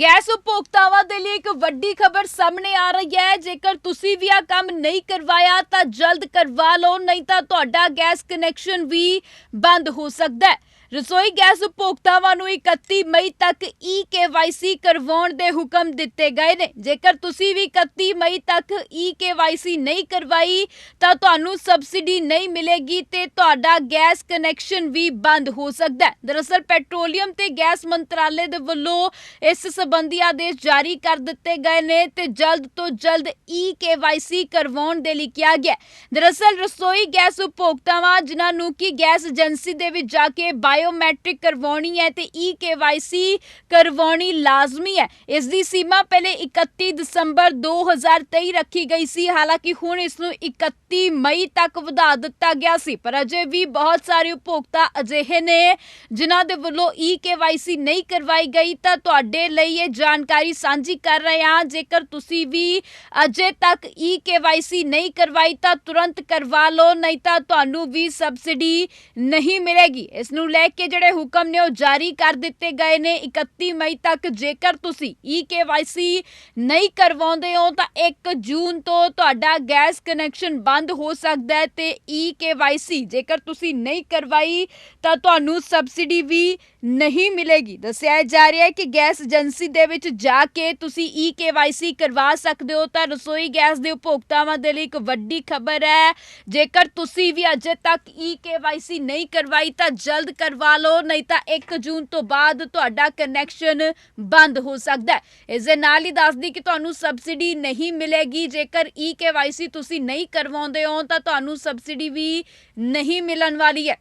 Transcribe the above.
Gas ਉਪਭੋਗਤਾਵਾਂ ਦੇ ਲਈ ਇੱਕ ਵੱਡੀ ਖਬਰ ਸਾਹਮਣੇ ਆ ਰਹੀ ਹੈ। ਜੇਕਰ ਤੁਸੀਂ ਵੀ ਆ ਕੰਮ ਨਹੀਂ ਕਰਵਾਇਆ, ਤਾਂ ਜਲਦ ਕਰਵਾ ਲਓ, ਨਹੀਂ ਤਾਂ ਤੁਹਾਡਾ ਗੈਸ ਕਨੈਕਸ਼ਨ ਵੀ ਬੰਦ ਹੋ ਸਕਦਾ ਹੈ। ਰਸੋਈ ਗੈਸ ਉਪਭੋਗਤਾਵਾਂ ਨੂੰ 31 ਮਈ ਤੱਕ ਈ ਕੇਵਾਈਸੀ ਕਰਵਾਉਣ ਦੇ ਹੁਕਮ ਦਿੱਤੇ ਗਏ ਨੇ। ਜੇਕਰ ਤੁਸੀਂ ਵੀ 31 ਮਈ ਤੱਕ ਈ ਕੇਵਾਈਸੀ ਨਹੀਂ ਕਰਵਾਈ, ਤਾਂ ਤੁਹਾਨੂੰ ਸਬਸਿਡੀ ਨਹੀਂ ਮਿਲੇਗੀ ਤੇ ਤੁਹਾਡਾ ਗੈਸ ਕਨੈਕਸ਼ਨ ਵੀ ਬੰਦ ਹੋ ਸਕਦਾ ਹੈ। ਦਰਅਸਲ, ਪੈਟਰੋਲੀਅਮ ਤੇ ਗੈਸ ਮੰਤਰਾਲੇ ਦੇ ਵੱਲੋਂ ਇਸ ਸਬੰਧੀ ਆਦੇਸ਼ ਜਾਰੀ ਕਰ ਦਿੱਤੇ ਗਏ ਨੇ ਤੇ ਜਲਦ ਤੋਂ ਜਲਦ ਈ ਕੇਵਾਈਸੀ ਕਰਵਾਉਣ ਦੇ ਲਈ ਕਿਹਾ ਗਿਆ ਦਰਅਸਲ, ਰਸੋਈ ਗੈਸ ਉਪਭੋਗਤਾਵਾਂ, ਜਿਨ੍ਹਾਂ ਨੂੰ ਕਿ ਗੈਸ ਏਜੰਸੀ ਦੇ ਵਿੱਚ ਜਾ ਕੇ ਬਾਇਓਮੈਟ੍ਰਿਕ ਕਰਵਾਉਣੀ ਹੈ ਤੇ ਈ ਕੇਵਾਈਸੀ ਕਰਵਾਉਣੀ ਲਾਜ਼ਮੀ ਹੈ। ਇਸ ਦੀ ਸੀਮਾ ਪਹਿਲੇ 31 ਦਸੰਬਰ 2023 ਰੱਖੀ ਗਈ ਸੀ। ਹਾਲਾਂਕਿ ਹੁਣ ਇਸ ਨੂੰ 31 ਮਈ ਤੱਕ ਵਧਾ ਦਿੱਤਾ ਗਿਆ ਸੀ। ਪਰ ਅਜੇ ਵੀ ਬਹੁਤ ਸਾਰੇ ਉਪਭੋਗਤਾ ਅਜਿਹੇ ਨੇ ਜਿਨ੍ਹਾਂ ਦੇ ਵੱਲੋਂ ਈ ਕੇਵਾਈਸੀ ਨਹੀਂ ਕਰਵਾਈ ਗਈ ਤਾਂ ਤੁਹਾਡੇ ਲਈ ਇਹ ਜਾਣਕਾਰੀ ਸਾਂਝੀ ਕਰ ਰਹੇ ਹਾਂ। ਜੇਕਰ ਤੁਸੀਂ ਵੀ ਅਜੇ ਤੱਕ ਈ ਕੇਵਾਈਸੀ ਨਹੀਂ ਕਰਵਾਈ ਤਾਂ ਤੁਰੰਤ ਕਰਵਾ ਲਓ, ਨਹੀਂ ਤਾਂ ਤੁਹਾਨੂੰ ਵੀ ਸਬਸਿਡੀ ਨਹੀਂ ਮਿਲੇਗੀ। ਇਸ ਨੂੰ ਲੈ ਕੇ ਜਿਹੜੇ ਹੁਕਮ ਨੇ ਉਹ ਜਾਰੀ ਕਰ ਦਿੱਤੇ ਗਏ ਨੇ। 31 ਮਈ ਤੱਕ ਜੇਕਰ ਤੁਸੀਂ ਈ ਕੇਵਾਈਸੀ ਨਹੀਂ ਕਰਵਾਉਂਦੇ ਹੋ, ਤਾਂ 1 ਜੂਨ ਤੋਂ ਤੁਹਾਡਾ ਗੈਸ ਕਨੈਕਸ਼ਨ ਬੰਦ ਹੋ ਸਕਦਾ ਹੈ ਤੇ ਈ ਕੇਵਾਈਸੀ ਜੇਕਰ ਤੁਸੀਂ ਨਹੀਂ ਕਰਵਾਈ, ਤਾਂ ਤੁਹਾਨੂੰ ਸਬਸਿਡੀ ਵੀ ਨਹੀਂ ਮਿਲੇਗੀ। ਦੱਸਿਆ ਜਾ ਰਿਹਾ ਹੈ ਕਿ ਗੈਸ ਏਜੰਸੀ ਦੇ ਵਿੱਚ ਜਾ ਕੇ ਤੁਸੀਂ ਈ ਕੇਵਾਈਸੀ ਕਰਵਾ ਸਕਦੇ ਹੋ ਤਾਂ ਰਸੋਈ ਗੈਸ ਦੇ ਉਪਭੋਗਤਾਵਾਂ ਦੇ ਲਈ ਇੱਕ ਵੱਡੀ ਖਬਰ ਹੈ। ਜੇਕਰ ਤੁਸੀਂ ਵੀ ਅਜੇ ਤੱਕ ਈ ਕੇਵਾਈਸੀ ਨਹੀਂ ਕਰਵਾਈ ਤਾਂ ਜਲਦ ਕਰਵਾ ਲਓ, ਨਹੀਂ ਤਾਂ 1 ਜੂਨ ਤੋਂ ਬਾਅਦ ਤੁਹਾਡਾ ਕਨੈਕਸ਼ਨ ਬੰਦ ਹੋ ਸਕਦਾ ਹੈ। ਇਸ ਦੇ ਨਾਲ ਹੀ ਦੱਸਦੀ ਕਿ ਤੁਹਾਨੂੰ ਸਬਸਿਡੀ ਨਹੀਂ ਮਿਲੇਗੀ। ਜੇਕਰ ਈ ਕੇਵਾਈਸੀ ਤੁਸੀਂ ਨਹੀਂ ਕਰਵਾਉਂਦੇ ਹੋ ਤਾਂ ਤੁਹਾਨੂੰ ਸਬਸਿਡੀ ਵੀ ਨਹੀਂ ਮਿਲਣ ਵਾਲੀ ਹੈ।